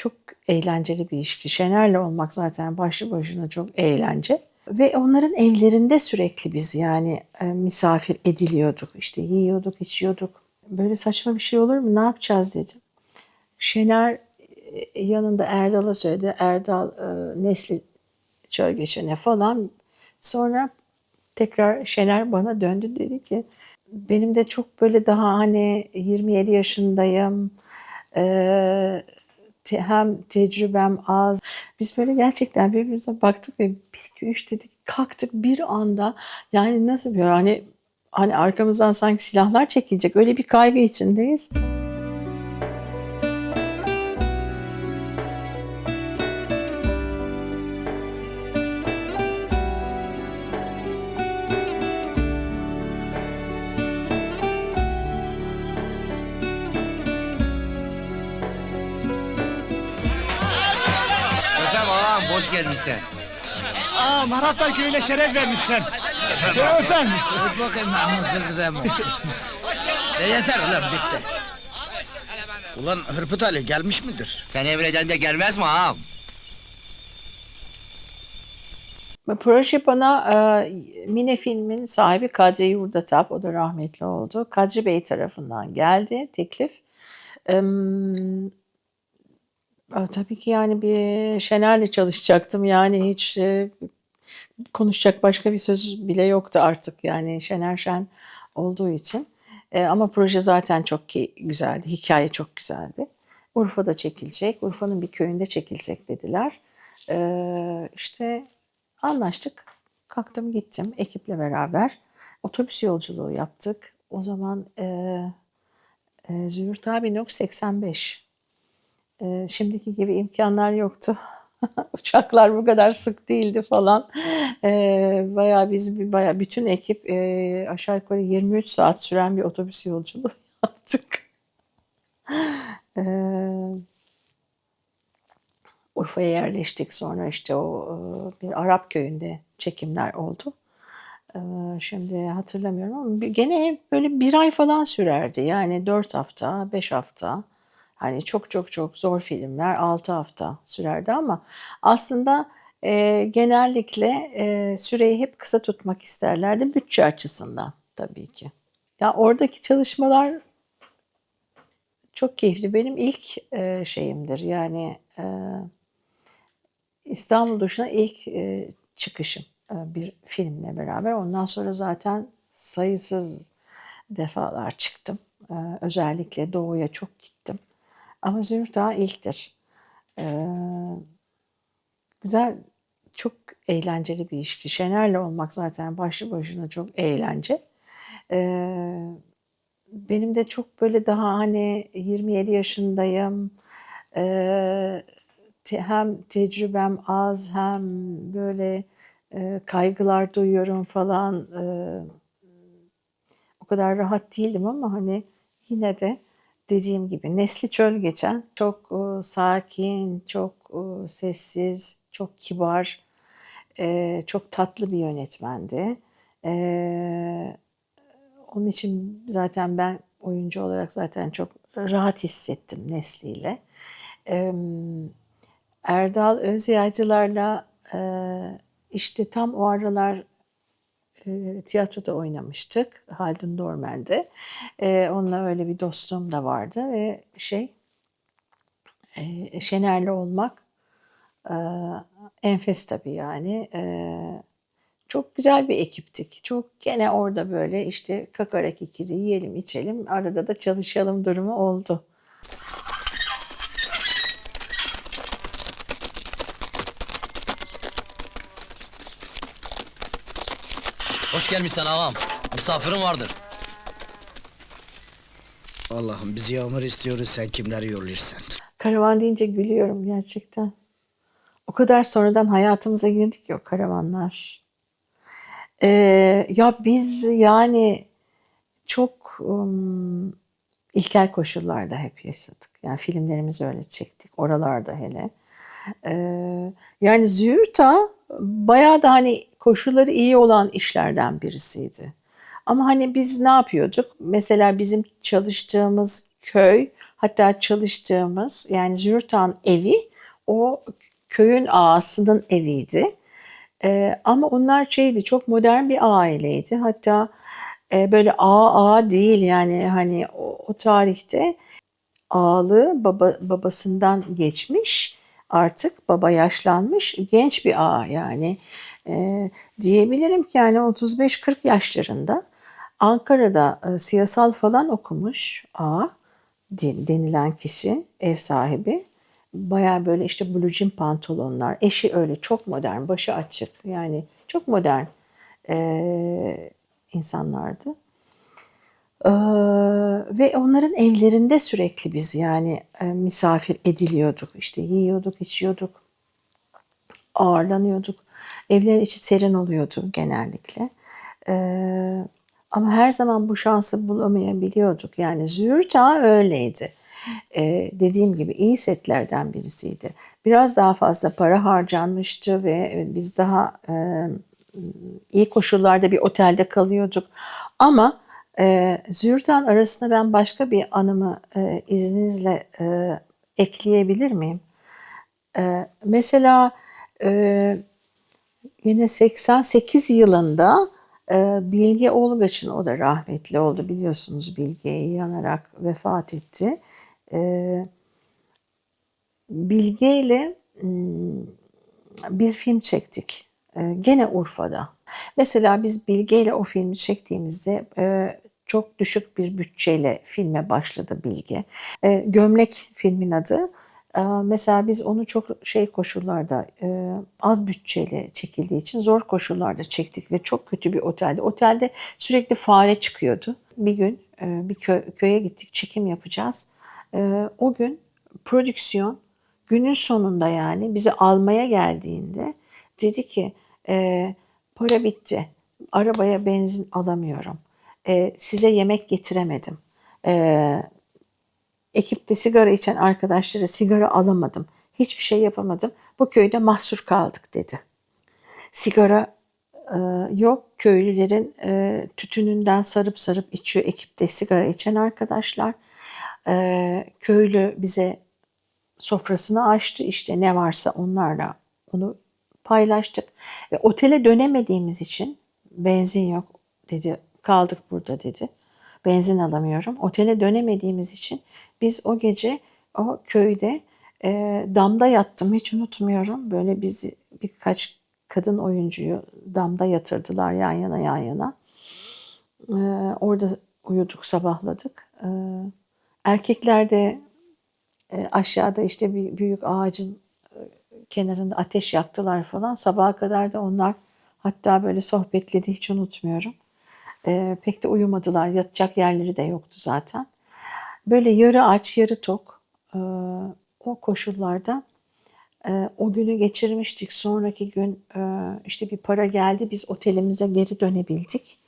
çok eğlenceli bir işti. Şener'le olmak zaten başlı başına çok eğlence. Ve onların evlerinde sürekli biz yani e, misafir ediliyorduk. İşte yiyorduk, içiyorduk. Böyle saçma bir şey olur mu? Ne yapacağız dedim. Şener e, yanında Erdal'a söyledi. Erdal e, Nesli çöl geçene falan. Sonra tekrar Şener bana döndü dedi ki benim de çok böyle daha hani 27 yaşındayım. Ee, te- hem tecrübem az. Biz böyle gerçekten birbirimize baktık ve 1 2 3 dedik kalktık bir anda. Yani nasıl bir hani hani arkamızdan sanki silahlar çekilecek öyle bir kaygı içindeyiz. Gelmişsin. Aa Maratlar köyüne şeref vermişsin. Öpen. Öp bakayım namussuz kızım. e yeter ulan bitti. Ulan Hırpıt Ali gelmiş midir? Sen evreden de gelmez mi ağam? Bana e, Mine filmin sahibi Kadri Yurdatap, o da rahmetli oldu. Kadri Bey tarafından geldi teklif. E, tabii ki yani bir Şener'le çalışacaktım. Yani hiç e, konuşacak başka bir söz bile yoktu artık. Yani Şener Şen olduğu için. E, ama proje zaten çok güzeldi. Hikaye çok güzeldi. Urfa'da çekilecek. Urfa'nın bir köyünde çekilecek dediler. E, işte anlaştık. Kalktım gittim ekiple beraber. Otobüs yolculuğu yaptık. O zaman e, e, Züğürt abi yok 85. E, şimdiki gibi imkanlar yoktu. Uçaklar bu kadar sık değildi falan. E, bayağı biz bir bayağı bütün ekip e, aşağı yukarı 23 saat süren bir otobüs yolculuğu yaptık. E, Urfa'ya yerleştik. Sonra işte o e, bir Arap köyünde çekimler oldu. Şimdi hatırlamıyorum ama gene böyle bir ay falan sürerdi. Yani dört hafta, beş hafta. Hani çok çok çok zor filmler altı hafta sürerdi ama aslında e, genellikle e, süreyi hep kısa tutmak isterlerdi bütçe açısından tabii ki. Ya oradaki çalışmalar çok keyifli. Benim ilk e, şeyimdir. Yani e, İstanbul dışına ilk e, çıkışım e, bir filmle beraber. Ondan sonra zaten sayısız defalar çıktım. E, özellikle doğuya çok gittim. Ama Züğürt Ağa ilktir. E, güzel, çok eğlenceli bir işti. Şener'le olmak zaten başlı başına çok eğlence. E, benim de çok böyle daha hani 27 yaşındayım. E, te- hem tecrübem az hem böyle e, kaygılar duyuyorum falan. E, o kadar rahat değilim ama hani yine de dediğim gibi nesli çöl geçen çok e, sakin, çok e, sessiz, çok kibar, e, çok tatlı bir yönetmendi. E, onun için zaten ben oyuncu olarak zaten çok rahat hissettim Nesli'yle. Eee Erdal Özyağcılar'la e, işte tam o aralar e, tiyatroda oynamıştık. Haldun Dormen'de. E, onunla öyle bir dostluğum da vardı ve şey e, Şener'le olmak e, enfes tabii yani. E, çok güzel bir ekiptik. Çok gene orada böyle işte kakarak ikili yiyelim içelim arada da çalışalım durumu oldu. Hoş gelmişsin ağam. Misafirin vardır. Allah'ım biz yağmur istiyoruz sen kimleri yollarsan. Karavan deyince gülüyorum gerçekten. O kadar sonradan hayatımıza girdik ya o karavanlar. Ee, ya biz yani çok um, ilkel koşullarda hep yaşadık. Yani filmlerimizi öyle çektik. Oralarda hele. Ee, yani Züğürt'a bayağı da hani koşulları iyi olan işlerden birisiydi. Ama hani biz ne yapıyorduk? Mesela bizim çalıştığımız köy Hatta çalıştığımız yani Zürtan evi o köyün ağasının eviydi. Ee, ama onlar şeydi çok modern bir aileydi. Hatta e, böyle ağa ağa değil yani hani o, o tarihte ağalığı baba, babasından geçmiş artık baba yaşlanmış genç bir ağa yani Ee, diyebilirim ki yani 35-40 yaşlarında Ankara'da e, siyasal falan okumuş ağa de- denilen kişi ev sahibi baya böyle işte blue jean pantolonlar eşi öyle çok modern başı açık yani çok modern e, insanlardı. Ee, ve onların evlerinde sürekli biz yani e, misafir ediliyorduk. İşte yiyorduk, içiyorduk, ağırlanıyorduk. Evlerin içi serin oluyordu genellikle. Ee, ama her zaman bu şansı bulamayabiliyorduk. Yani Züğürt öyleydi. Ee, dediğim gibi iyi setlerden birisiydi. Biraz daha fazla para harcanmıştı ve biz daha e, iyi koşullarda bir otelde kalıyorduk. Ama e, Züğürt'an arasında ben başka bir anımı e, izninizle e, ekleyebilir miyim? E, mesela e, yine 88 yılında e, Bilge Olgaç'ın o da rahmetli oldu biliyorsunuz Bilge'yi yanarak vefat etti. E, Bilge ile hmm, bir film çektik. Gene Urfa'da. Mesela biz Bilge ile o filmi çektiğimizde e, çok düşük bir bütçeyle filme başladı Bilge. E, Gömlek filmin adı. E, mesela biz onu çok şey koşullarda e, az bütçeyle çekildiği için zor koşullarda çektik ve çok kötü bir otelde. Otelde sürekli fare çıkıyordu. Bir gün e, bir kö- köye gittik çekim yapacağız. E, o gün prodüksiyon günün sonunda yani bizi almaya geldiğinde dedi ki e, para bitti. Arabaya benzin alamıyorum. E, size yemek getiremedim. E, ekipte sigara içen arkadaşlara sigara alamadım. Hiçbir şey yapamadım. Bu köyde mahsur kaldık dedi. Sigara e, yok. Köylülerin e, tütününden sarıp sarıp içiyor ekipte sigara içen arkadaşlar. E, köylü bize sofrasını açtı işte ne varsa onlarla onu paylaştık. Ve otele dönemediğimiz için benzin yok dedi kaldık burada dedi. Benzin alamıyorum. Otele dönemediğimiz için biz o gece o köyde e, damda yattım hiç unutmuyorum. Böyle bizi birkaç kadın oyuncuyu damda yatırdılar yan yana yan yana. E, orada uyuduk sabahladık. E, erkekler de e, aşağıda işte bir büyük ağacın e, kenarında ateş yaktılar falan. Sabaha kadar da onlar hatta böyle sohbetledi hiç unutmuyorum. E, pek de uyumadılar. Yatacak yerleri de yoktu zaten. Böyle yarı aç yarı tok e, o koşullarda e, o günü geçirmiştik. Sonraki gün e, işte bir para geldi. Biz otelimize geri dönebildik.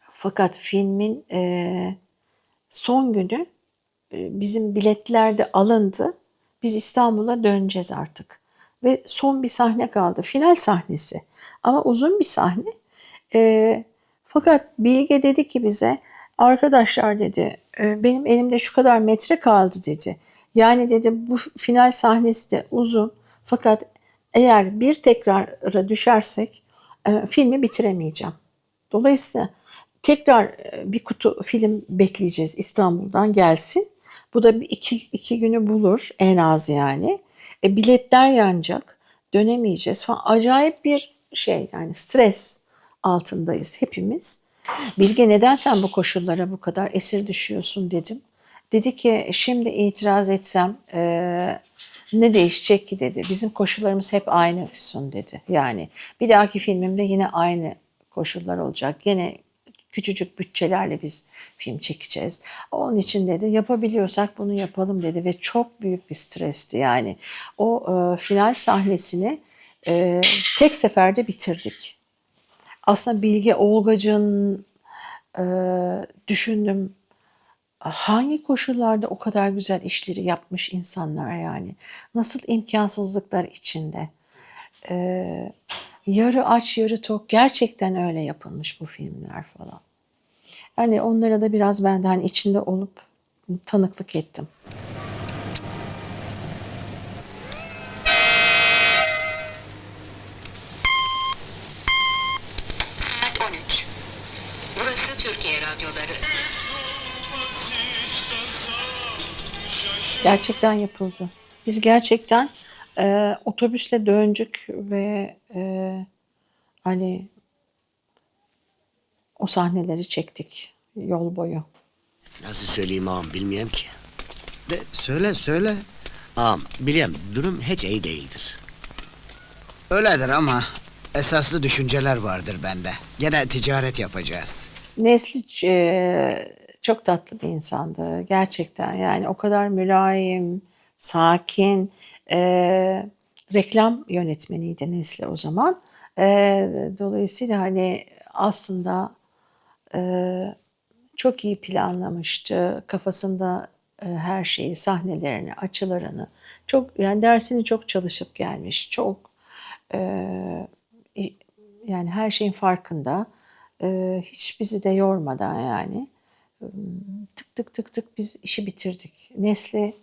Fakat filmin e, son günü e, bizim biletler de alındı. Biz İstanbul'a döneceğiz artık. Ve son bir sahne kaldı. Final sahnesi. Ama uzun bir sahne. E, fakat Bilge dedi ki bize arkadaşlar dedi e, benim elimde şu kadar metre kaldı dedi. Yani dedi bu final sahnesi de uzun. Fakat eğer bir tekrara düşersek e, filmi bitiremeyeceğim. Dolayısıyla tekrar e, bir kutu film bekleyeceğiz İstanbul'dan gelsin. Bu da bir iki, iki günü bulur en az yani. E, biletler yanacak. Dönemeyeceğiz falan. Acayip bir şey yani stres altındayız hepimiz. Bilge neden sen bu koşullara bu kadar esir düşüyorsun dedim. Dedi ki şimdi itiraz etsem e, ne değişecek ki dedi. Bizim koşullarımız hep aynı Füsun dedi. Yani bir dahaki filmimde yine aynı koşullar olacak. Yine küçücük bütçelerle biz film çekeceğiz. Onun için dedi yapabiliyorsak bunu yapalım dedi ve çok büyük bir stresti yani. O e, final sahnesini e, tek seferde bitirdik. Aslında Bilge Olgacı'nın e, düşündüm hangi koşullarda o kadar güzel işleri yapmış insanlar yani. Nasıl imkansızlıklar içinde. Ee, yarı aç yarı tok gerçekten öyle yapılmış bu filmler falan. Yani onlara da biraz ben de hani içinde olup tanıklık ettim. Gerçekten yapıldı. Biz gerçekten e, otobüsle döndük ve e, hani o sahneleri çektik yol boyu. Nasıl söyleyeyim ağam bilmiyorum ki. De söyle söyle. Ağam biliyorum durum hiç iyi değildir. Öyledir ama esaslı düşünceler vardır bende. Gene ticaret yapacağız. Nesli e, çok tatlı bir insandı gerçekten yani o kadar mülayim, sakin, e, reklam yönetmeniydi Nesli o zaman. E, dolayısıyla hani aslında e, çok iyi planlamıştı kafasında e, her şeyi, sahnelerini, açılarını. Çok yani dersini çok çalışıp gelmiş, çok e, yani her şeyin farkında. Ee, hiç bizi de yormadan yani. Tık tık tık tık biz işi bitirdik. Nesli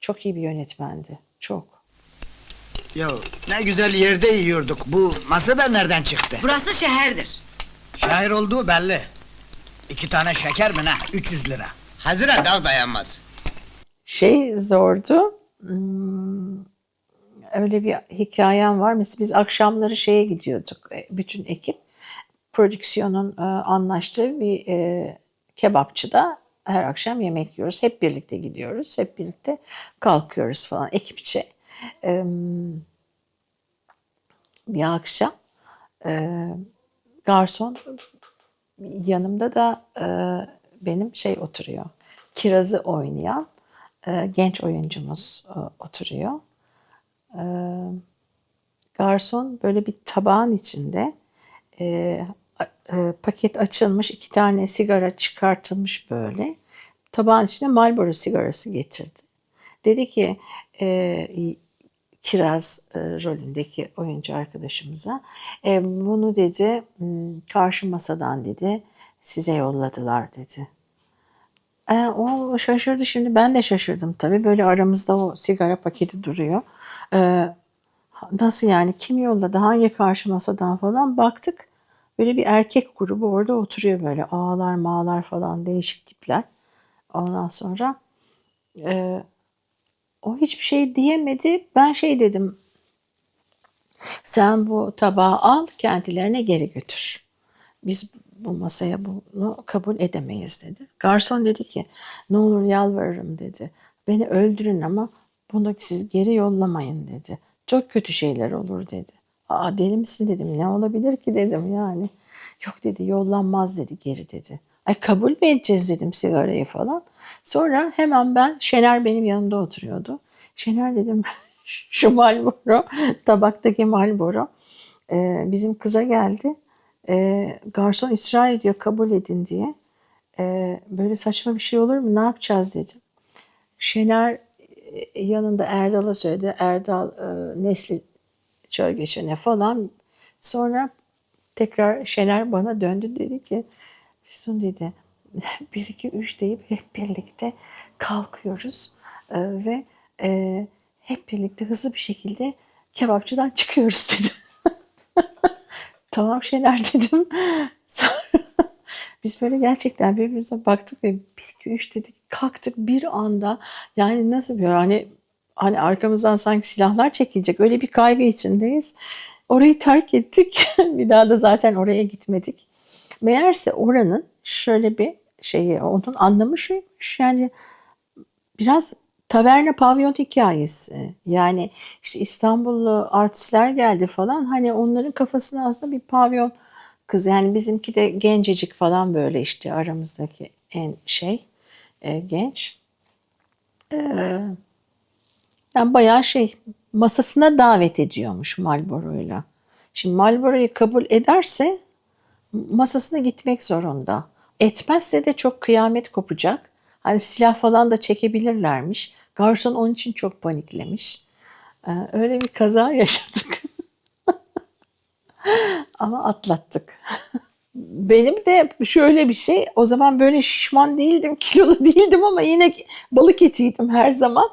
çok iyi bir yönetmendi. Çok. Ya ne güzel yerde yiyorduk. Bu masa da nereden çıktı? Burası şehirdir. Şair olduğu belli. İki tane şeker mi ne? 300 lira. Hazıra dağ dayanmaz. Şey zordu. hmm, Öyle bir hikayem var. Mesela biz akşamları şeye gidiyorduk. e, Bütün ekip prodüksiyonun e, anlaştığı bir e, kebapçıda her akşam yemek yiyoruz. Hep birlikte gidiyoruz. Hep birlikte kalkıyoruz falan ekipçe. E, bir akşam e, garson yanımda da e, benim şey oturuyor. Kirazı oynayan e, genç oyuncumuz e, oturuyor. E, garson böyle bir tabağın içinde e, e, paket açılmış iki tane sigara çıkartılmış böyle. Tabağın içine Marlboro sigarası getirdi. Dedi ki e, Kiraz e, rolündeki oyuncu arkadaşımıza e, bunu dedi "m, karşı masadan dedi size yolladılar dedi. E, o şaşırdı şimdi ben de şaşırdım tabii böyle aramızda o sigara paketi duruyor. E, nasıl yani kim yolladı hangi karşı masadan falan baktık böyle bir erkek grubu orada oturuyor böyle ağlar mağlar falan değişik tipler. Ondan sonra e, o hiçbir şey diyemedi. Ben şey dedim. Sen bu tabağı al kendilerine geri götür. Biz bu masaya bunu kabul edemeyiz dedi. Garson dedi ki ne olur yalvarırım dedi. Beni öldürün ama bunu siz geri yollamayın dedi. Çok kötü şeyler olur dedi. Aa deli misin dedim. Ne olabilir ki dedim yani. Yok dedi yollanmaz dedi geri dedi. Ay kabul mü edeceğiz dedim sigarayı falan. Sonra hemen ben Şener benim yanımda oturuyordu. Şener dedim şu Marlboro tabaktaki Marlboro e, bizim kıza geldi. E, garson ısrar ediyor kabul edin diye. E, böyle saçma bir şey olur mu ne yapacağız dedim. Şener e, yanında Erdal'a söyledi. Erdal e, Nesli çöl geçene falan. Sonra tekrar Şener bana döndü dedi ki Füsun dedi 1 2 3 deyip hep birlikte kalkıyoruz e, ve e, hep birlikte hızlı bir şekilde kebapçıdan çıkıyoruz dedi. tamam Şener dedim. Sonra biz böyle gerçekten birbirimize baktık ve 1 2 3 dedik kalktık bir anda yani nasıl bir hani hani arkamızdan sanki silahlar çekilecek öyle bir kaygı içindeyiz. Orayı terk ettik. bir daha da zaten oraya gitmedik. Meğerse oranın şöyle bir şeyi, onun anlamı şuymuş. Yani biraz taverna pavyon hikayesi. Yani işte İstanbullu artistler geldi falan. Hani onların kafasına aslında bir pavyon kız. Yani bizimki de gencecik falan böyle işte aramızdaki en şey e, genç. E, yani bayağı şey masasına davet ediyormuş Marlboro'yla. Şimdi Marlboro'yu kabul ederse masasına gitmek zorunda. Etmezse de çok kıyamet kopacak. Hani silah falan da çekebilirlermiş. Garson onun için çok paniklemiş. Ee, öyle bir kaza yaşadık. Ama atlattık. benim de şöyle bir şey o zaman böyle şişman değildim kilolu değildim ama yine balık etiydim her zaman.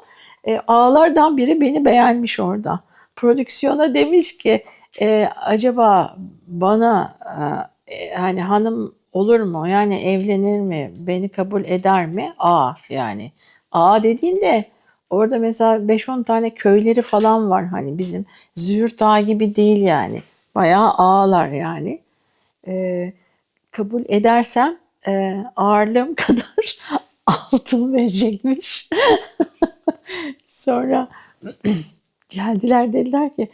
E, ağlardan biri beni beğenmiş orada. Prodüksiyona demiş ki e, acaba bana e, hani hanım olur mu yani evlenir mi beni kabul eder mi? A yani. A dediğinde orada mesela 5-10 tane köyleri falan var hani bizim Züğürt Ağa gibi değil yani. Bayağı ağlar yani e, kabul edersem e, ağırlığım kadar altın verecekmiş. Sonra geldiler dediler ki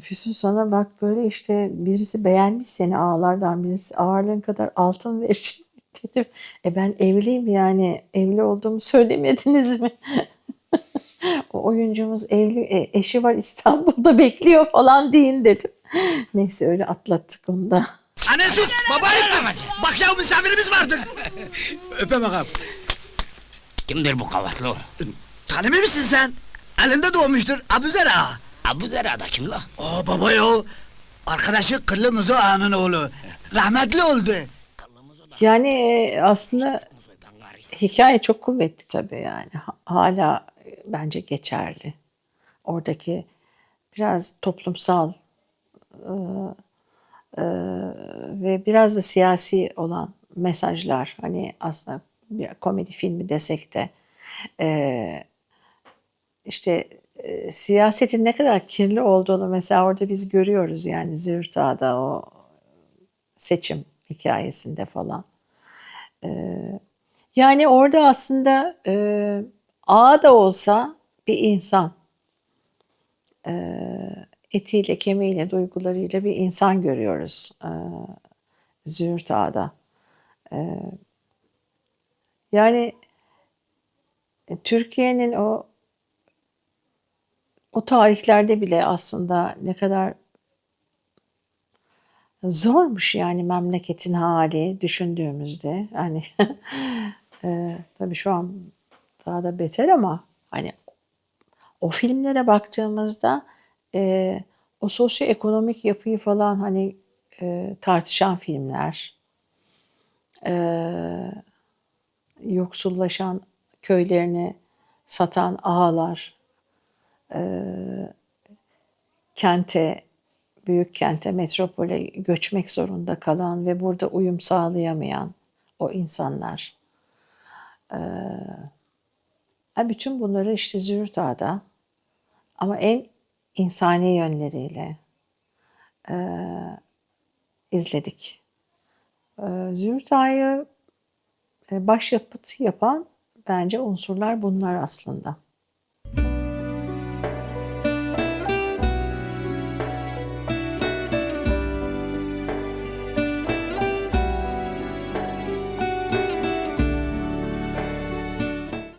Füsun sana bak böyle işte birisi beğenmiş seni ağlardan birisi ağırlığın kadar altın verecek dedim. E ben evliyim yani evli olduğumu söylemediniz mi? o oyuncumuz evli e, eşi var İstanbul'da bekliyor falan deyin dedim. Neyse öyle atlattık onu da. Anne sus babayım Bak ya misafirimiz vardır. Öpe bakalım. Kimdir bu kavatlı? Tanımıyor musun sen? Elinde doğmuştur Abuzer Ağa. Abu Zera'da kim la? Oo baba ya. Arkadaşı Kırlı Muzo Ağa'nın oğlu. Rahmetli oldu. Yani e, aslında hikaye çok kuvvetli tabii yani. Ha- Hala e, bence geçerli. Oradaki biraz toplumsal e, e, ve biraz da siyasi olan mesajlar hani aslında bir komedi filmi desek de e, işte e, siyasetin ne kadar kirli olduğunu mesela orada biz görüyoruz yani Züğürt o seçim hikayesinde falan. Ee, yani orada aslında e, ağa da olsa bir insan. Ee, etiyle, kemiğiyle, duygularıyla bir insan görüyoruz e, yani e, Türkiye'nin o o tarihlerde bile aslında ne kadar Zormuş yani memleketin hali düşündüğümüzde. Hani e, tabii şu an daha da beter ama hani o filmlere baktığımızda e, o sosyoekonomik yapıyı falan hani e, tartışan filmler, e, yoksullaşan köylerini satan ağalar, e, kente büyük kente, metropole göçmek zorunda kalan ve burada uyum sağlayamayan o insanlar. Ee, bütün bunları işte Züğürt ama en insani yönleriyle e, izledik. E, Züğürt Ağa'yı e, başyapıt yapan bence unsurlar bunlar aslında.